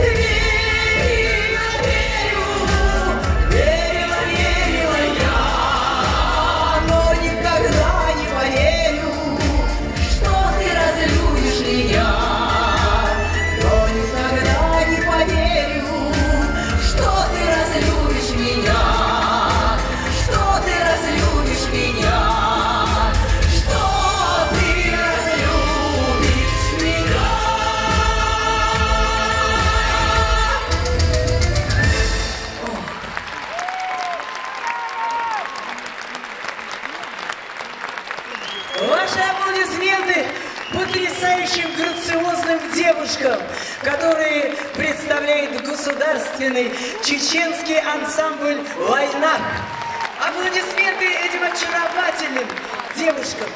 이길 аплодисменты потрясающим грациозным девушкам, которые представляют государственный чеченский ансамбль «Война». Аплодисменты этим очаровательным девушкам.